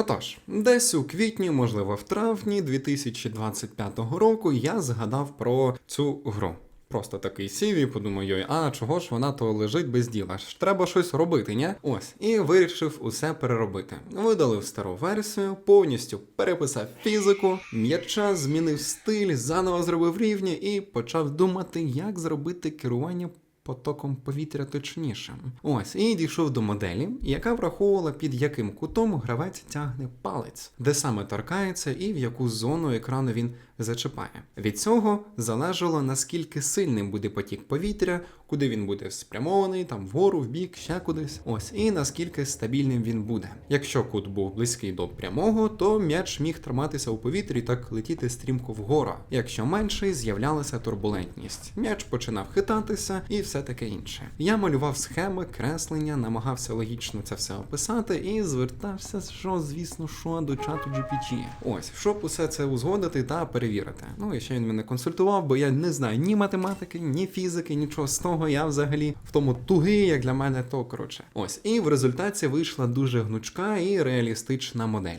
Отож, десь у квітні, можливо, в травні 2025 року я згадав про цю гру. Просто такий сів і подумав, йой, а чого ж вона то лежить без діла? Ж треба щось робити, ні? Ось, і вирішив усе переробити. Видалив стару версію, повністю переписав фізику, м'яча, змінив стиль, заново зробив рівні і почав думати, як зробити керування потоком повітря точнішим. Ось, і дійшов до моделі, яка враховувала під яким кутом гравець тягне палець, де саме торкається і в яку зону екрану він зачіпає. Від цього залежало наскільки сильним буде потік повітря, куди він буде спрямований, там вгору, вбік, ще кудись. Ось, і наскільки стабільним він буде. Якщо кут був близький до прямого, то м'яч міг триматися у повітрі так летіти стрімко вгору. Якщо менший, з'являлася турбулентність. М'яч починав хитатися і все таке інше. Я малював схеми, креслення, намагався логічно це все описати і звертався, що, звісно, що до чату GPT. Ось, щоб усе це узгодити та перевірити. Ну і ще він мене консультував, бо я не знаю ні математики, ні фізики, нічого з того. Я взагалі в тому тугий, як для мене, то коротше. Ось, і в результаті вийшла дуже гнучка і реалістична модель.